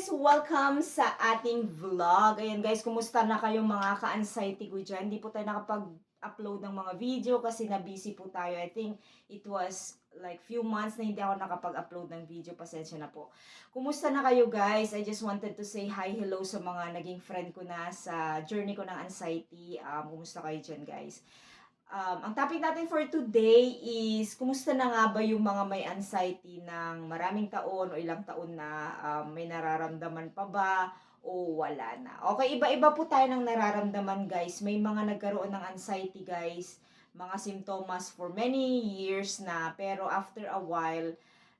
guys! Welcome sa ating vlog. Ayan guys, kumusta na kayong mga ka-anxiety ko dyan? Hindi po tayo nakapag-upload ng mga video kasi na-busy po tayo. I think it was like few months na hindi ako nakapag-upload ng video. Pasensya na po. Kumusta na kayo guys? I just wanted to say hi, hello sa mga naging friend ko na sa journey ko ng anxiety. Um, kumusta kayo dyan guys? Um, ang topic natin for today is kumusta na nga ba yung mga may anxiety ng maraming taon o ilang taon na um, may nararamdaman pa ba o wala na. Okay, iba-iba po tayo ng nararamdaman guys. May mga nagkaroon ng anxiety guys, mga simptomas for many years na pero after a while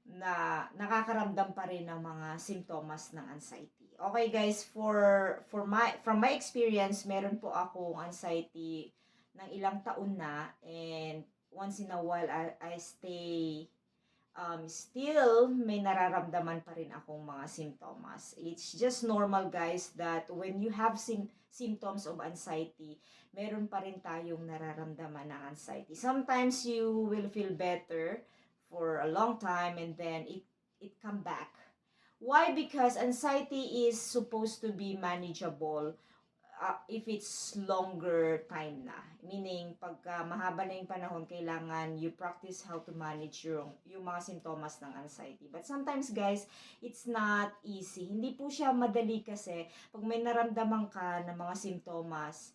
na nakakaramdam pa rin ng mga simptomas ng anxiety. Okay guys, for for my from my experience, meron po akong anxiety ng ilang taon na and once in a while I, I stay um, still may nararamdaman pa rin akong mga simptomas. It's just normal guys that when you have sim- symptoms of anxiety, meron pa rin tayong nararamdaman ng anxiety. Sometimes you will feel better for a long time and then it it come back. Why? Because anxiety is supposed to be manageable uh, if it's longer time na. Meaning, pagka mahaba na yung panahon, kailangan you practice how to manage yung, yung mga simptomas ng anxiety. But sometimes, guys, it's not easy. Hindi po siya madali kasi pag may naramdaman ka ng mga simptomas,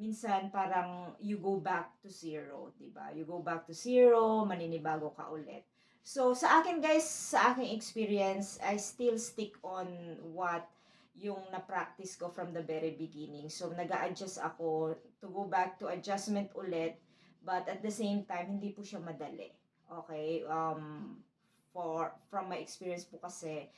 minsan parang you go back to zero, 'di ba? You go back to zero, maninibago ka ulit. So, sa akin guys, sa aking experience, I still stick on what yung na-practice ko from the very beginning. So, nag adjust ako to go back to adjustment ulit. But at the same time, hindi po siya madali. Okay? Um, for, from my experience po kasi,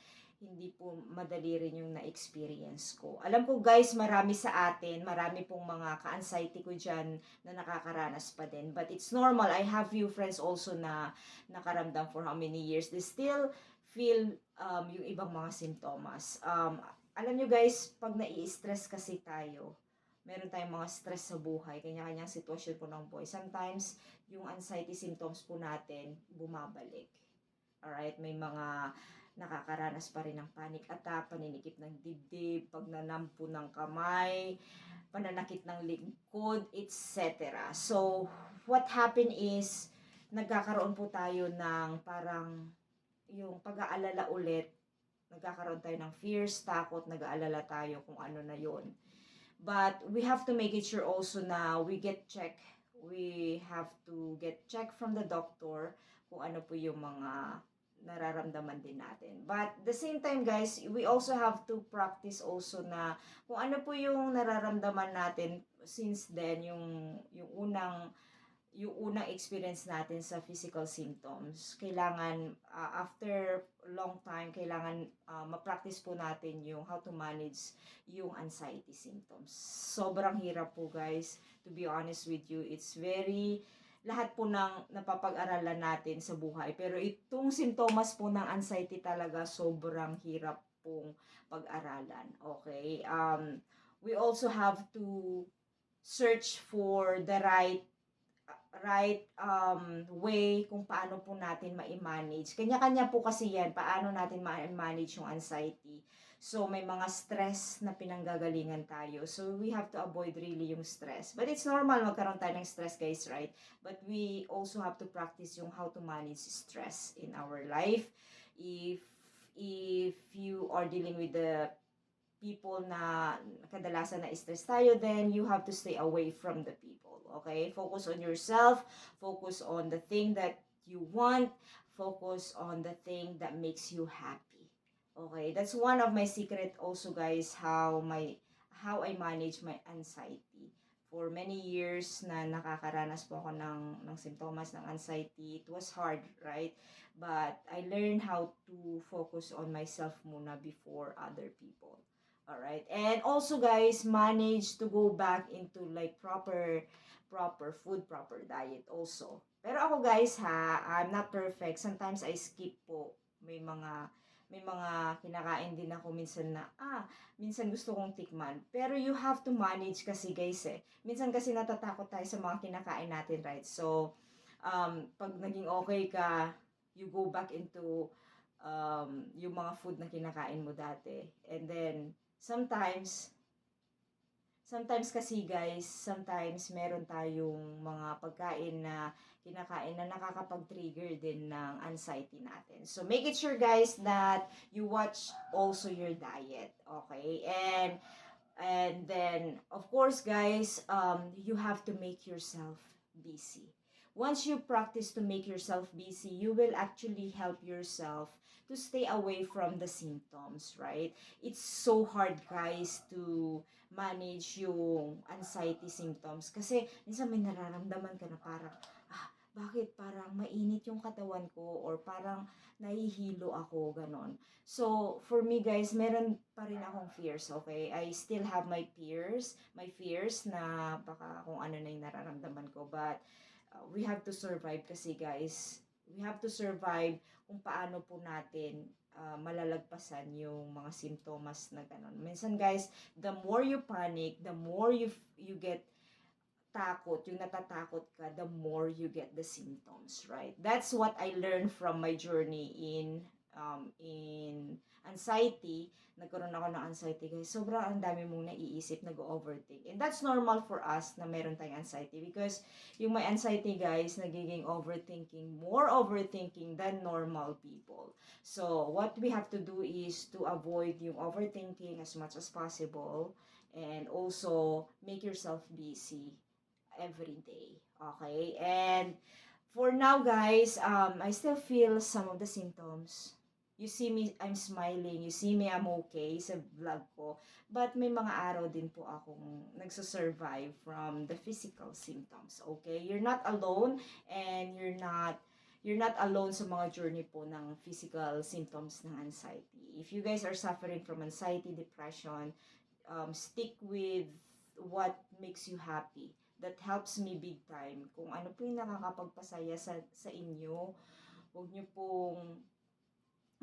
hindi po madali rin yung na-experience ko. Alam ko guys, marami sa atin, marami pong mga ka-anxiety ko dyan na nakakaranas pa din. But it's normal. I have few friends also na nakaramdam for how many years. They still feel um, yung ibang mga simptomas. Um, alam nyo guys, pag nai-stress kasi tayo, meron tayong mga stress sa buhay, kanya-kanyang sitwasyon po ng buhay. Sometimes, yung anxiety symptoms po natin, bumabalik. Alright? May mga nakakaranas pa rin ng panic attack, paninikip ng dibdib, pagnanampo ng kamay, pananakit ng lingkod, etc. So, what happened is, nagkakaroon po tayo ng parang yung pag-aalala ulit nagkakaroon tayo ng fears, takot, nag-aalala tayo kung ano na yon. But we have to make it sure also na we get check. We have to get check from the doctor kung ano po yung mga nararamdaman din natin. But the same time guys, we also have to practice also na kung ano po yung nararamdaman natin since then yung yung unang yung unang experience natin sa physical symptoms. Kailangan, uh, after long time, kailangan uh, ma-practice po natin yung how to manage yung anxiety symptoms. Sobrang hirap po guys, to be honest with you. It's very, lahat po ng napapag-aralan natin sa buhay. Pero itong sintomas po ng anxiety talaga, sobrang hirap pong pag-aralan. Okay? Um, we also have to search for the right right um, way kung paano po natin ma-manage. Kanya-kanya po kasi yan, paano natin ma-manage yung anxiety. So, may mga stress na pinanggagalingan tayo. So, we have to avoid really yung stress. But it's normal magkaroon tayo ng stress, guys, right? But we also have to practice yung how to manage stress in our life. If if you are dealing with the people na kadalasan na stress tayo, then you have to stay away from the people. Okay? Focus on yourself. Focus on the thing that you want. Focus on the thing that makes you happy. Okay? That's one of my secret also guys how my how I manage my anxiety. For many years na nakakaranas po ako ng, ng symptoms ng anxiety, it was hard, right? But I learned how to focus on myself muna before other people. Alright? And also guys, manage to go back into like proper proper food, proper diet also. Pero ako guys ha, I'm not perfect. Sometimes I skip po. May mga may mga kinakain din ako minsan na, ah, minsan gusto kong tikman. Pero you have to manage kasi guys eh. Minsan kasi natatakot tayo sa mga kinakain natin, right? So, um, pag naging okay ka, you go back into um, yung mga food na kinakain mo dati. And then, sometimes, sometimes kasi guys, sometimes meron tayong mga pagkain na kinakain na nakakapag-trigger din ng anxiety natin. So, make it sure guys that you watch also your diet. Okay? And, and then, of course guys, um, you have to make yourself busy. Once you practice to make yourself busy, you will actually help yourself to stay away from the symptoms, right? It's so hard, guys, to manage yung anxiety symptoms. Kasi, minsan may nararamdaman ka na parang, ah, bakit parang mainit yung katawan ko or parang nahihilo ako, ganon. So, for me, guys, meron pa rin akong fears, okay? I still have my fears, my fears na baka kung ano na yung nararamdaman ko. But, uh, we have to survive kasi guys, we have to survive kung paano po natin uh, malalagpasan yung mga simptomas na ganun. Minsan guys, the more you panic, the more you you get takot, yung natatakot ka, the more you get the symptoms, right? That's what I learned from my journey in um, in anxiety, nagkaroon ako ng anxiety guys, sobrang ang dami mong naiisip, nag-overthink. And that's normal for us na meron tayong anxiety because yung may anxiety guys, nagiging overthinking, more overthinking than normal people. So, what we have to do is to avoid yung overthinking as much as possible and also make yourself busy every day. Okay? And for now guys, um, I still feel some of the symptoms you see me, I'm smiling, you see me, I'm okay sa vlog ko. But may mga araw din po akong nagsasurvive from the physical symptoms, okay? You're not alone and you're not you're not alone sa mga journey po ng physical symptoms ng anxiety. If you guys are suffering from anxiety, depression, um, stick with what makes you happy. That helps me big time. Kung ano po yung nakakapagpasaya sa, sa inyo, huwag niyo pong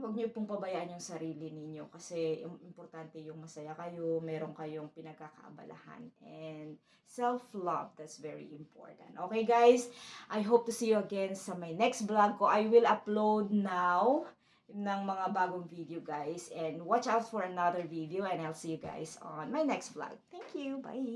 huwag niyo pong pabayaan yung sarili ninyo kasi im- importante yung masaya kayo, meron kayong pinagkakaabalahan and self-love, that's very important. Okay guys, I hope to see you again sa my next vlog ko. I will upload now ng mga bagong video guys and watch out for another video and I'll see you guys on my next vlog. Thank you. Bye.